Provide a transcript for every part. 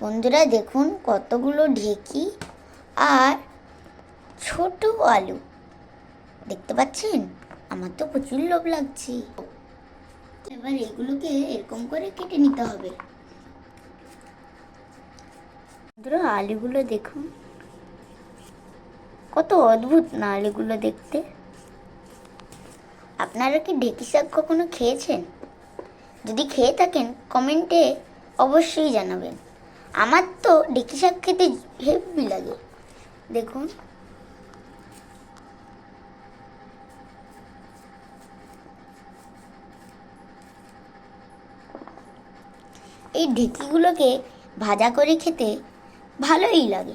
বন্ধুরা দেখুন কতগুলো ঢেকি আর ছোট আলু। দেখতে পাচ্ছেন? আমার তো প্রচুর লোভ লাগছে। এবার এগুলোকে এরকম করে কেটে নিতে হবে। বন্ধুরা, আলুগুলো দেখুন। কত অদ্ভুত না আলুগুলো দেখতে। আপনারা কি ঢেকি শাক কখনো খেয়েছেন? যদি খেয়ে থাকেন, কমেন্টে অবশ্যই জানাবেন। আমার তো ঢেকি শাক খেতে হেভি লাগে। দেখুন। এই ঢেকিগুলোকে ভাজা করে খেতে ভালোই লাগে।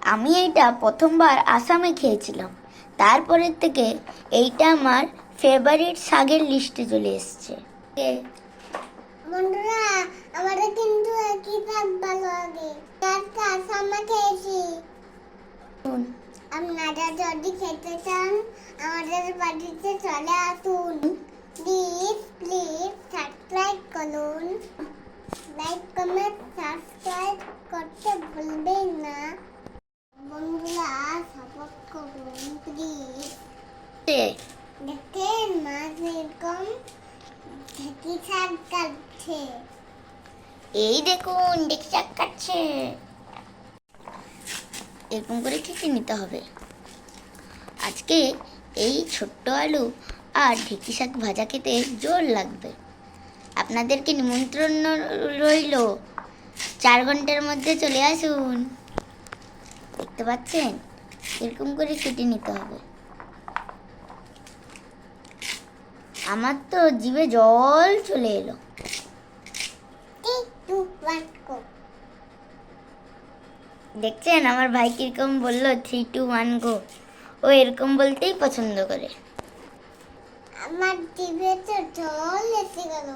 আমি এইটা প্রথমবার আসামে খেয়েছিলাম। তারপরের থেকে এইটা আমার ফেভারিট শাকের লিস্টে চলে এসছে। এ- বন্ধুরা আমাদের কিন্তু একই থাক ভালো লাগে। তার কাজ আমরা খেয়েছি। আপনারা যদি খেতে চান আমাদের বাড়িতে চলে আসুন। প্লিজ প্লিজ সাবস্ক্রাইব করুন। লাইক কমেন্ট সাবস্ক্রাইব করতে ভুলবেন না বন্ধুরা সাপোর্ট করুন প্লিজ এ- দেখেন মাছ এরকম ঢেকি শাক এই দেখুন দেখি শাক কাটছে। এরকম করে কেটে নিতে হবে? আজকে এই ছোট্ট আলু আর ঢেকি শাক ভাজা খেতে জোর লাগবে। আপনাদেরকে নিমন্ত্রণ রইল? চার ঘণ্টার মধ্যে চলে আসুন। দেখতে পাচ্ছেন? এরকম করে কেটে নিতে হবে। আমার তো জিভে জল চলে এলো। দেখছেন আমার ভাই কীরকম বলল থ্রি টু ওয়ান গো। ও এরকম বলতেই পছন্দ করে। আমার জিভে তো জল এসে গেল।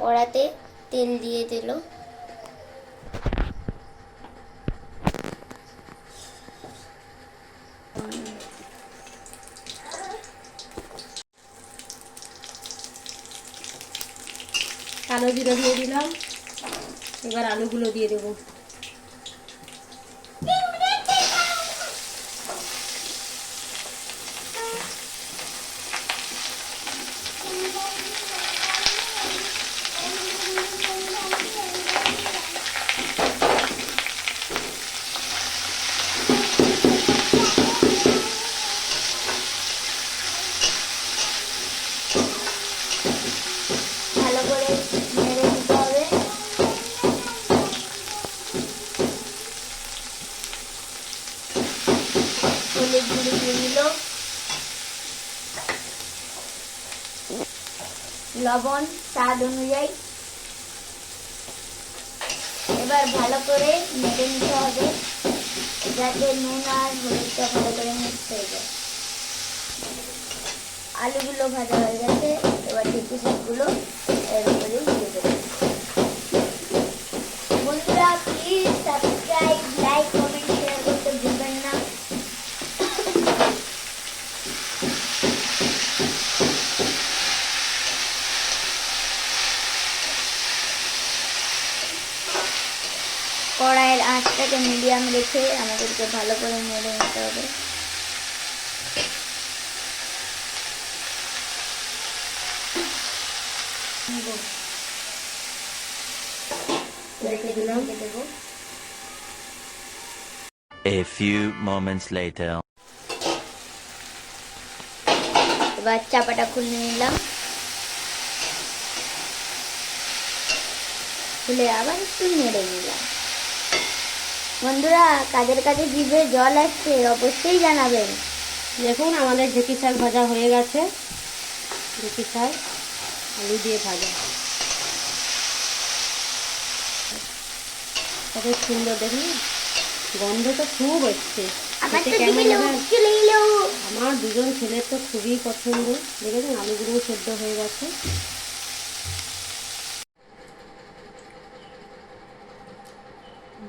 কড়াতে তেল দিয়ে দিল। কালো জিরা দিয়ে দিলাম। এবার আলুগুলো দিয়ে দেবো ভালো করে নেড়ে দিতে হবে হলুদ গুঁড়ো দিয়ে দিল লবণ স্বাদ অনুযায়ী। এবার ভালো করে মেটে নিতে হবে, যাতে নুন আর হলুদটা ভালো করে মিক্স হয়ে যায়। আলুগুলো ভাজা হয়ে গেছে, এবার টিপি সবগুলো এর উপরে দিয়ে দেবো বন্ধুরা please subscribe like comment share করতে ভুলবেন না কড়াইয়ের আঁচটাকে মিডিয়াম রেখে আমাদেরকে ভালো করে নেড়ে নিতে হবে। রেখে দিলাম। দেবো। A few moments later. এবার চাপাটা খুলে নিলাম। খুলে আবার একটু নেড়ে নিলাম। বন্ধুরা কাজের কাজে জিভে জল আসছে অবশ্যই জানাবেন। দেখুন আমাদের ঢেকি শাক ভাজা হয়ে গেছে। ঢেকি শাক আলু দিয়ে ভাজা। কত সুন্দর দেখুন। গন্ধ তো খুব এলো আমার দুজন ছেলের তো খুবই পছন্দ। দেখেছেন আলুগুলো সেদ্ধ হয়ে গেছে।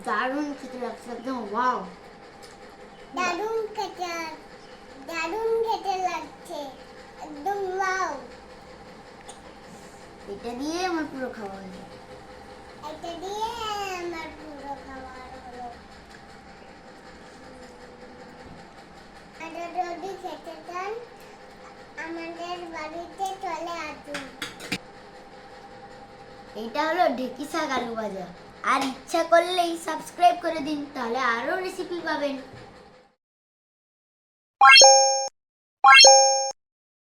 দারুণ খেতে লাগছে একদম ওয়াও দারুণ খেতে দারুণ খেতে লাগছে একদম ওয়াও এটা দিয়ে আমার পুরো খাওয়া যাবে। এটা দিয়ে আমার পুরো খাবার হলো আর যদি খেতে চান আমাদের বাড়িতে চলে আসুন। এইটা হলো ঢেকি শাক আলু ভাজা। আর ইচ্ছা করলেই সাবস্ক্রাইব করে দিন তাহলে আরও রেসিপি পাবেন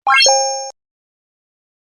Thank you.